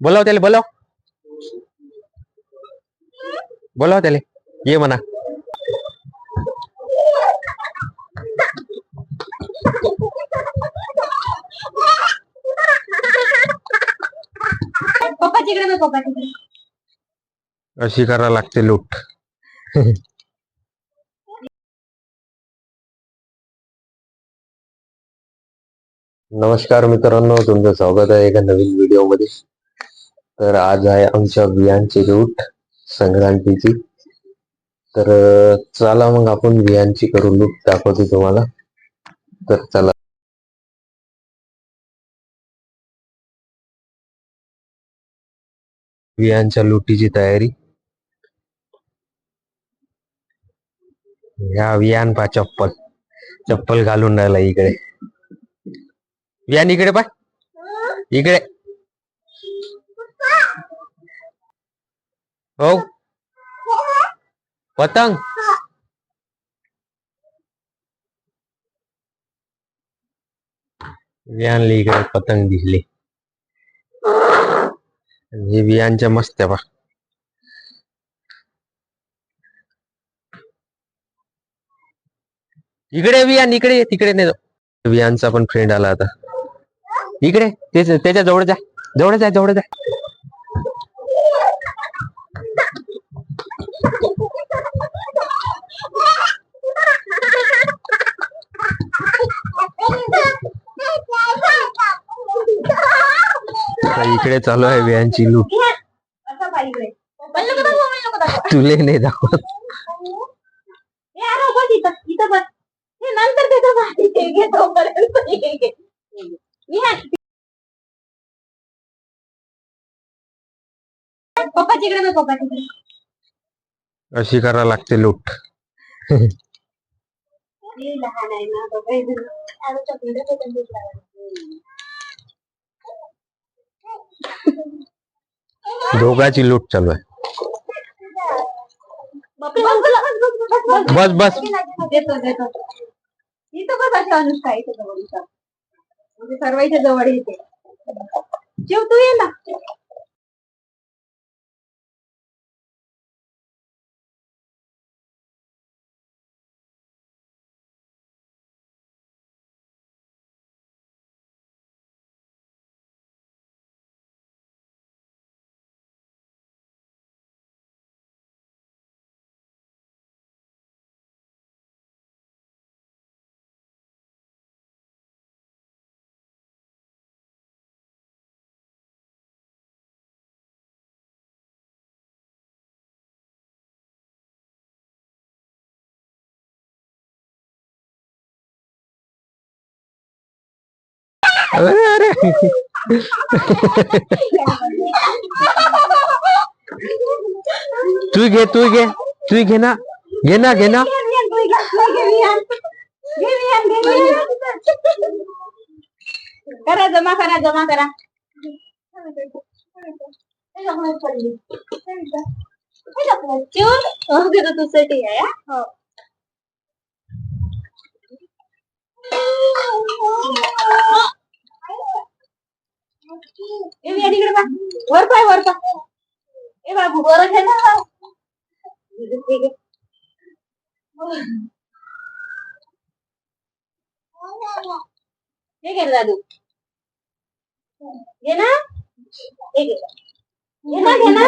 बोलाव त्याला बोलाव. बोलाव त्याला. ये म्हणा. पप्पा तिकडे ना पप्पा तिकडे. अशी करा लागते लूट. नमस्कार मित्रांनो तुमचं स्वागत आहे एका नवीन व्हिडिओमध्ये तर आज आहे आमच्या बियांची लूट संक्रांतीची. तर चला मग आपण बियांची करू लूट दाखवतो तुम्हाला. तर चला. बियांच्या लुटीची तयारी. ह्या वियान पा चप्पल. चप्पल घालून राहिला इकडे. व्यान इकडे पाय. इकडे. हो. पतंग. वियानली इकडे पतंग दिसले. हे वियानच्या मस्त आहे पा इकडे वियान इकडे तिकडे नाही जाऊ. वियानचा पण फ्रेंड आला आता. इकडे तेच त्याच्याजवळ जा जवळ जा जवळ जा इकडे चालू आहे व्यांची लूट. तुले नाही दाखवत. ए, अरे बस. नंतर पप्पा तिकडे ना पप्पा तिकडे अशी करा लागते लूट लहान आहे ना चॉकलेट लावायला. दोघाची लूट चालू आहे. बस, बस, देतो देतो इथं बस अशी अनुष्का इथं. म्हणजे सर्व इथे जवळ येते. शिव तू ये ना. अरे अरे तू घे तू घे तू घे ना. घे ना घे ना. करा जमा करा जमा करा. हो घेतो तू साठी आहे वर पाय वर पाय. ए बाबू वर घे ना. ठीक आहे. हे घे दादू. घे ना. घे. ना घे ना.